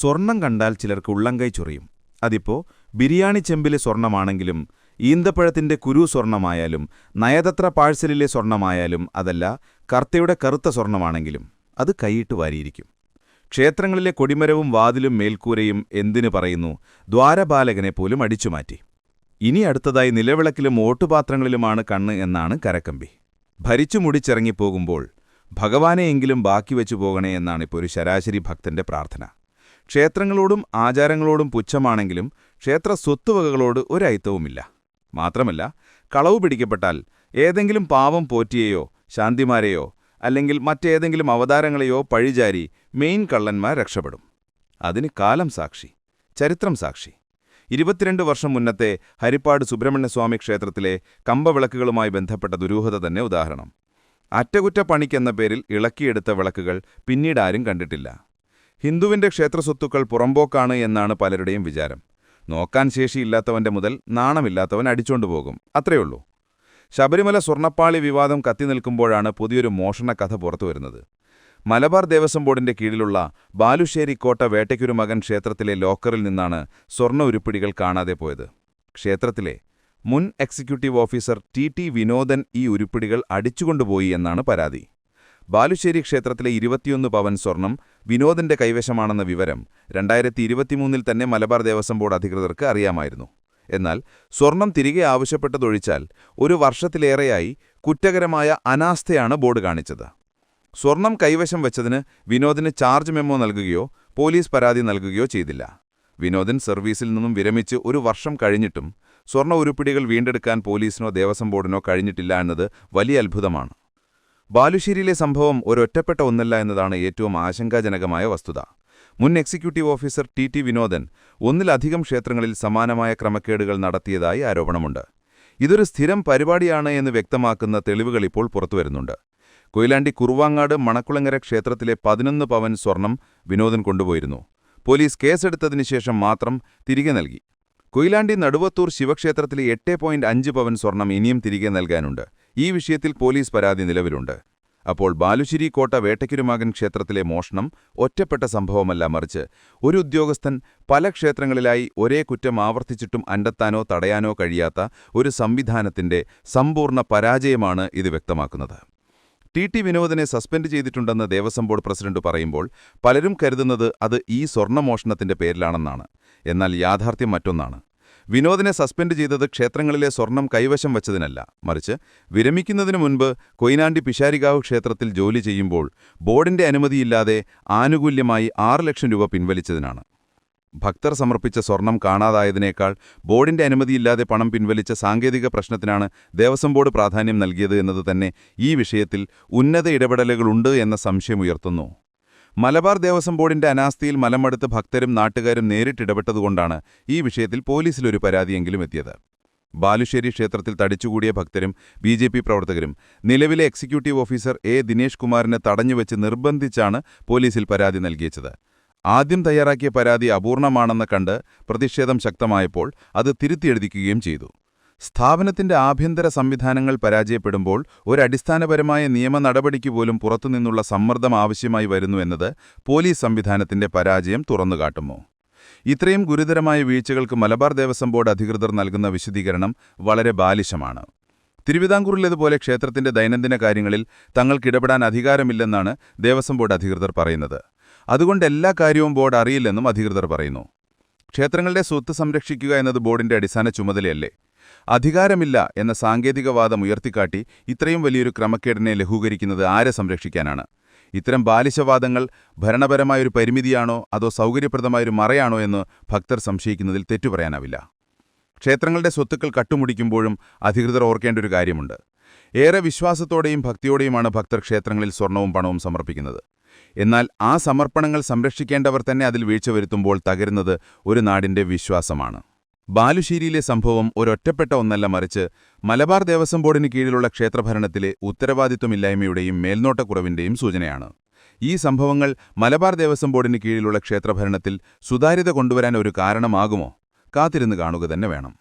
സ്വർണം കണ്ടാൽ ചിലർക്ക് ഉള്ളംകൈ ചൊറിയും. അതിപ്പോ ബിരിയാണി ചെമ്പിലെ സ്വർണമാണെങ്കിലും ഈന്തപ്പഴത്തിന്റെ കുരു സ്വർണമായാലും നയതത്ര പാഴ്സലിലെ സ്വർണമായാലും അതല്ല കർത്തയുടെ കറുത്ത സ്വർണമാണെങ്കിലും അത് കൈയിട്ട് വാരിയിരിക്കും. ക്ഷേത്രങ്ങളിലെ കൊടിമരവും വാതിലും മേൽക്കൂരയും എന്തിനു പറയുന്നു? ദ്വാരപാലകനെ പോലും അടിച്ചുമാറ്റി. ഇനി അടുത്തതായി നിലവിളക്കിലും ഓട്ടുപാത്രങ്ങളിലുമാണ് കണ്ണ് എന്നാണ് കരക്കമ്പി. ഭരിച്ചു മുടിച്ചിറങ്ങിപ്പോകുമ്പോൾ ഭഗവാനെയെങ്കിലും ബാക്കി വെച്ചു പോകണേ എന്നാണിപ്പോ ഒരു ശരാശരി ഭക്തന്റെ പ്രാർത്ഥന. ക്ഷേത്രങ്ങളോടും ആചാരങ്ങളോടും പുച്ഛമാണെങ്കിലും ക്ഷേത്ര സ്വത്തുവകകളോട് ഒരയിത്തവുമില്ല മാത്രമല്ല കളവ് പിടിക്കപ്പെട്ടാൽ ഏതെങ്കിലും പാവം പോറ്റിയെയോ ശാന്തിമാരെയോ അല്ലെങ്കിൽ മറ്റേതെങ്കിലും അവതാരങ്ങളെയോ പഴിചാരി മെയിൻ കള്ളന്മാർ രക്ഷപ്പെടും. അതിന് കാലം സാക്ഷി ചരിത്രം സാക്ഷി. ഇരുപത്തിരണ്ട് വർഷം മുന്നത്തെ ഹരിപ്പാട് സുബ്രഹ്മണ്യസ്വാമി ക്ഷേത്രത്തിലെ കമ്പവിളക്കുകളുമായി ബന്ധപ്പെട്ട ദുരൂഹത തന്നെ ഉദാഹരണം. അറ്റകുറ്റപ്പണിക്കെന്ന പേരിൽ ഇളക്കിയെടുത്ത വിളക്കുകൾ പിന്നീടാരും കണ്ടിട്ടില്ല. ഹിന്ദുവിന്റെ ക്ഷേത്രസ്വത്തുക്കൾ പുറമ്പോക്കാണ് എന്നാണ് പലരുടെയും വിചാരം. നോക്കാൻ ശേഷിയില്ലാത്തവന്റെ മുതൽ നാണമില്ലാത്തവൻ അടിച്ചോണ്ടുപോകും അത്രയുള്ളൂ. ശബരിമല സ്വർണപ്പാളി വിവാദം കത്തി കത്തിനിൽക്കുമ്പോഴാണ് പുതിയൊരു മോഷണ കഥ പുറത്തുവരുന്നത് മലബാർ ദേവസ്വം ബോർഡിന്റെ കീഴിലുള്ള ബാലുശ്ശേരി കോട്ട വേട്ടയ്ക്കൊരു മകൻ ക്ഷേത്രത്തിലെ ലോക്കറിൽ നിന്നാണ് സ്വർണ ഉരുപ്പിടികൾ കാണാതെ പോയത്. ക്ഷേത്രത്തിലെ മുൻ executive officer T T Vinodan ഈ ഉരുപ്പിടികൾ അടിച്ചുകൊണ്ടുപോയി എന്നാണ് പരാതി. ബാലുശ്ശേരി ക്ഷേത്രത്തിലെ ഇരുപത്തിയൊന്ന് പവൻ സ്വർണം വിനോദിന്റെ കൈവശമാണെന്ന വിവരം രണ്ടായിരത്തി ഇരുപത്തിമൂന്നിൽ തന്നെ മലബാർ ദേവസ്വം ബോർഡ് അധികൃതർക്ക് അറിയാമായിരുന്നു. എന്നാൽ സ്വർണം തിരികെ ആവശ്യപ്പെട്ടതൊഴിച്ചാൽ ഒരു വർഷത്തിലേറെയായി കുറ്റകരമായ അനാസ്ഥയാണ് ബോർഡ് കാണിച്ചത്. സ്വർണം കൈവശം വെച്ചതിന് വിനോദിന് ചാർജ് മെമ്മോ നൽകുകയോ പോലീസ് പരാതി നൽകുകയോ ചെയ്തില്ല. വിനോദൻ സർവീസിൽ നിന്നും വിരമിച്ച് ഒരു വർഷം കഴിഞ്ഞിട്ടും സ്വർണ ഉരുപ്പിടികൾ വീണ്ടെടുക്കാൻ പോലീസിനോ ദേവസ്വം ബോർഡിനോ കഴിഞ്ഞിട്ടില്ല എന്നത് വലിയ അത്ഭുതമാണ്. ബാലുശ്ശേരിയിലെ സംഭവം ഒരൊറ്റപ്പെട്ട ഒന്നല്ല എന്നതാണ് ഏറ്റവും ആശങ്കാജനകമായ വസ്തുത. മുൻ executive officer T T Vinodan ഒന്നിലധികം ക്ഷേത്രങ്ങളിൽ സമാനമായ ക്രമക്കേടുകൾ നടത്തിയതായി ആരോപണമുണ്ട്. ഇതൊരു സ്ഥിരം പരിപാടിയാണ് എന്ന് വ്യക്തമാക്കുന്ന തെളിവുകൾ ഇപ്പോൾ പുറത്തുവരുന്നുണ്ട്. കൊയിലാണ്ടി കുറുവാങ്ങാട് മണക്കുളങ്ങര ക്ഷേത്രത്തിലെ പതിനൊന്ന് പവൻ സ്വർണം വിനോദൻ കൊണ്ടുപോയിരുന്നു. പോലീസ് കേസെടുത്തതിനു ശേഷം മാത്രം തിരികെ നൽകി. കൊയിലാണ്ടി നടുവത്തൂർ ശിവക്ഷേത്രത്തിലെ എട്ട് പോയിന്റ് അഞ്ച് പവൻ സ്വർണം ഇനിയും തിരികെ നൽകാനുണ്ട്. ഈ വിഷയത്തിൽ പോലീസ് പരാതി നിലവിലുണ്ട്. അപ്പോൾ ബാലുശ്ശേരി കോട്ട വേട്ടയ്ക്കുരുമാകൻ ക്ഷേത്രത്തിലെ മോഷണം ഒറ്റപ്പെട്ട സംഭവമല്ല മറിച്ച് ഒരു ഉദ്യോഗസ്ഥൻ പല ക്ഷേത്രങ്ങളിലായി ഒരേ കുറ്റം ആവർത്തിച്ചിട്ടും അണ്ടെത്താനോ തടയാനോ കഴിയാത്ത ഒരു സംവിധാനത്തിന്റെ സമ്പൂർണ പരാജയമാണ് ഇത് വ്യക്തമാക്കുന്നത്. ടി ടി വിനോദിനെ സസ്പെൻഡ് ചെയ്തിട്ടുണ്ടെന്ന് ദേവസ്വം ബോർഡ് പ്രസിഡന്റ് പറയുമ്പോൾ പലരും കരുതുന്നത് അത് ഈ സ്വർണമോഷണത്തിന്റെ പേരിലാണെന്നാണ്. എന്നാൽ യാഥാർത്ഥ്യം മറ്റൊന്നാണ്. വിനോദിനെ സസ്പെൻഡ് ചെയ്തത് ക്ഷേത്രങ്ങളിലെ സ്വർണം കൈവശം വച്ചതിനല്ല. മറിച്ച് വിരമിക്കുന്നതിനു മുൻപ് കൊയിനാണ്ടി പിശാരികാവ് ക്ഷേത്രത്തിൽ ജോലി ചെയ്യുമ്പോൾ ബോർഡിന്റെ അനുമതിയില്ലാതെ ആനുകൂല്യമായി ആറ് ലക്ഷം രൂപ പിൻവലിച്ചതിനാണ്. ഭക്തർ സമർപ്പിച്ച സ്വർണം കാണാതായതിനേക്കാൾ ബോർഡിന്റെ അനുമതിയില്ലാതെ പണം പിൻവലിച്ച സാങ്കേതിക പ്രശ്നത്തിനാണ് ദേവസ്വം ബോർഡ് പ്രാധാന്യം നൽകിയത് എന്നത് തന്നെ ഈ വിഷയത്തിൽ ഉന്നത ഇടപെടലുകളുണ്ട് എന്ന സംശയമുയർത്തുന്നു മലബാർ ദേവസ്വം ബോർഡിന്റെ അനാസ്ഥയിൽ മലമടുത്ത് ഭക്തരും നാട്ടുകാരും നേരിട്ടിടപെട്ടതുകൊണ്ടാണ് ഈ വിഷയത്തിൽ പോലീസിലൊരു പരാതിയെങ്കിലും എത്തിയത്. ബാലുശ്ശേരി ക്ഷേത്രത്തിൽ തടിച്ചുകൂടിയ ഭക്തരും ബി ജെ പി പ്രവർത്തകരും നിലവിലെ എക്സിക്യൂട്ടീവ് ഓഫീസർ എ ദിനേഷ് കുമാറിനെ തടഞ്ഞുവെച്ച് നിർബന്ധിച്ചാണ് പോലീസിൽ പരാതി നൽകിയത് ആദ്യം തയ്യാറാക്കിയ പരാതി അപൂർണമാണെന്ന് കണ്ട് പ്രതിഷേധം ശക്തമായപ്പോൾ അത് തിരുത്തിയെഴുതിക്കുകയും ചെയ്തു. സ്ഥാപനത്തിന്റെ ആഭ്യന്തര സംവിധാനങ്ങൾ പരാജയപ്പെടുമ്പോൾ ഒരടിസ്ഥാനപരമായ നിയമ നടപടിക്ക് പോലും പുറത്തുനിന്നുള്ള സമ്മർദ്ദം ആവശ്യമായി വരുന്നു എന്നത് പോലീസ് സംവിധാനത്തിന്റെ പരാജയം തുറന്നുകാട്ടുമോ? ഇത്രയും ഗുരുതരമായ വീഴ്ചകൾക്ക് മലബാർ ദേവസ്വം ബോർഡ് അധികൃതർ നൽകുന്ന വിശദീകരണം വളരെ ബാലിശമാണ്. തിരുവിതാംകൂറിലേതുപോലെ ക്ഷേത്രത്തിന്റെ ദൈനംദിന കാര്യങ്ങളിൽ തങ്ങൾക്കിടപെടാൻ അധികാരമില്ലെന്നാണ് ദേവസ്വം ബോർഡ് അധികൃതർ പറയുന്നത്. അതുകൊണ്ട് എല്ലാ കാര്യവും ബോർഡ് അറിയില്ലെന്നും അധികൃതർ പറയുന്നു. ക്ഷേത്രങ്ങളുടെ സ്വത്ത് സംരക്ഷിക്കുക എന്നത് ബോർഡിന്റെ അടിസ്ഥാന ചുമതലയല്ലേ? അധികാരമില്ല എന്ന സാങ്കേതികവാദം ഉയർത്തിക്കാട്ടി ഇത്രയും വലിയൊരു ക്രമക്കേടിനെ ലഘൂകരിക്കുന്നത് ആരെ സംരക്ഷിക്കാനാണ്? ഇത്തരം ബാലിശവാദങ്ങൾ ഭരണപരമായൊരു പരിമിതിയാണോ അതോ സൗകര്യപ്രദമായൊരു മറയാണോ എന്ന് ഭക്തർ സംശയിക്കുന്നതിൽ തെറ്റുപറയാനാവില്ല ക്ഷേത്രങ്ങളുടെ സ്വത്തുക്കൾ കട്ടുമുടിക്കുമ്പോഴും അധികൃതർ ഓർക്കേണ്ട ഒരു കാര്യമുണ്ട്. ഏറെ വിശ്വാസത്തോടെയും ഭക്തിയോടെയുമാണ് ഭക്തർ ക്ഷേത്രങ്ങളിൽ സ്വർണവും പണവും സമർപ്പിക്കുന്നത്. എന്നാൽ ആ സമർപ്പണങ്ങൾ സംരക്ഷിക്കേണ്ടവർ തന്നെ അതിൽ വീഴ്ച വരുത്തുമ്പോൾ തകരുന്നത് ഒരു നാടിന്റെ വിശ്വാസമാണ്. ബാലുശ്ശേരിയിലെ സംഭവം ഒരൊറ്റപ്പെട്ട ഒന്നല്ല മറിച്ച് മലബാർ ദേവസ്വം ബോർഡിന് കീഴിലുള്ള ക്ഷേത്രഭരണത്തിലെ ഉത്തരവാദിത്വമില്ലായ്മയുടെയും മേൽനോട്ടക്കുറവിന്റെയും സൂചനയാണ്. ഈ സംഭവങ്ങൾ മലബാർ ദേവസ്വം ബോർഡിന് കീഴിലുള്ള ക്ഷേത്രഭരണത്തിൽ സുതാര്യത കൊണ്ടുവരാൻ ഒരു കാരണമാകുമോ? കാത്തിരുന്ന് കാണുക തന്നെ വേണം.